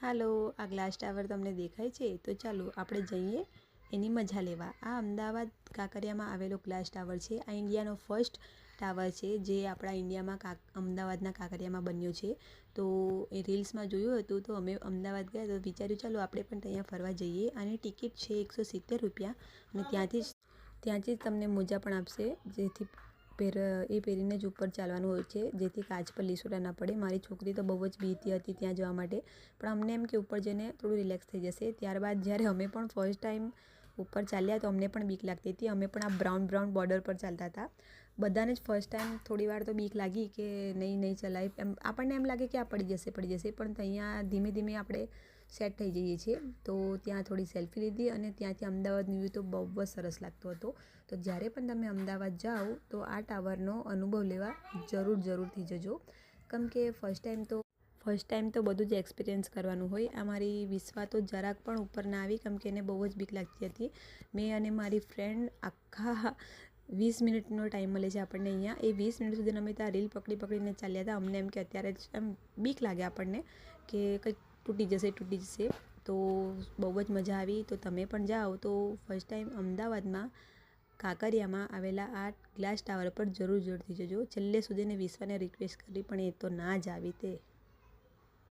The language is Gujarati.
હાલો, આ ગ્લાસ ટાવર તમને દેખાય છે? તો ચાલો, આપણે જઈએ. એની મજા લેવા. આ અમદાવાદ કાંકરિયામાં આવેલો ગ્લાસ ટાવર છે. આ ઇન્ડિયાનો ફર્સ્ટ ટાવર છે, જે આપણા ઇન્ડિયામાં કા અમદાવાદના કાંકરિયામાં બન્યો છે. તો એ રીલ્સમાં જોયું હતું, તો અમે અમદાવાદ ગયા, તો વિચાર્યું, ચાલો, આપણે પણ ત્યાં ફરવા જઈએ. અને ટિકિટ છે એકસો સિત્તેર રૂપિયા. અને ત્યાંથી જ ત્યાંથી જ તમને મોજા પણ આપશે, જેથી પહેર એ પહેરીને જ ઉપર ચાલવાનું હોય છે. જેથી કાચ પર લીસોટા ના પડે. મારી છોકરી તો બહુ જ બીતી હતી ત્યાં જવા માટે. પણ અમને એમ કે ઉપર જઈને થોડું રિલેક્સ થઈ જશે. ત્યારબાદ જ્યારે અમે પણ ફર્સ્ટ ટાઈમ ઉપર ચાલ્યા તો અમને પણ બીક લાગતી હતી. અમે પણ આ બ્રાઉન બ્રાઉન બોર્ડર પર ચાલતા હતા. બધાને જ ફર્સ્ટ ટાઈમ થોડી વાર તો બીક લાગી કે નહીં નહીં ચલાય. એમ, આપણને એમ લાગે કે આ પડી જશે પડી જશે. પણ અહીંયા ધીમે ધીમે આપણે સેટ થઈ જઈએ છીએ. તો ત્યાં થોડી સેલ્ફી લીધી અને ત્યાંથી અમદાવાદનું વ્યૂ તો બહુ જ સરસ લાગતો હતો. તો જ્યારે પણ તમે અમદાવાદ જાઓ તો આ ટાવરનો અનુભવ લેવા જરૂર જરૂરથી જજો. કેમ કે ફર્સ્ટ ટાઈમ તો ફર્સ્ટ ટાઈમ તો બધું જ એક્સપિરિયન્સ કરવાનું હોય. આ મારી વિશ્વા તો જરાક પણ ઉપર ના આવી કેમ કે એને બહુ જ બીક લાગતી હતી. મેં અને મારી ફ્રેન્ડ આખા વીસ મિનિટનો ટાઈમ મળે છે આપણને અહીંયા. એ વીસ મિનિટ સુધી અમે ત્યાં રીલ પકડી પકડીને ચાલ્યા હતા. અમને એમ કે અત્યારે જ એમ બીક લાગે આપણને કે કંઈક તૂટી જશે તૂટી જશે. તો બહુ જ મજા આવી. તો તમે પણ જાઓ. તો ફર્સ્ટ ટાઈમ અમદાવાદમાં કાંકરિયામાં આવેલા આ ગ્લાસ ટાવર પર જરૂર જરૂરથી જજો. છેલ્લે સુધીને વિશ્વને રિક્વેસ્ટ કરી પણ એ તો ના જ આવી તે.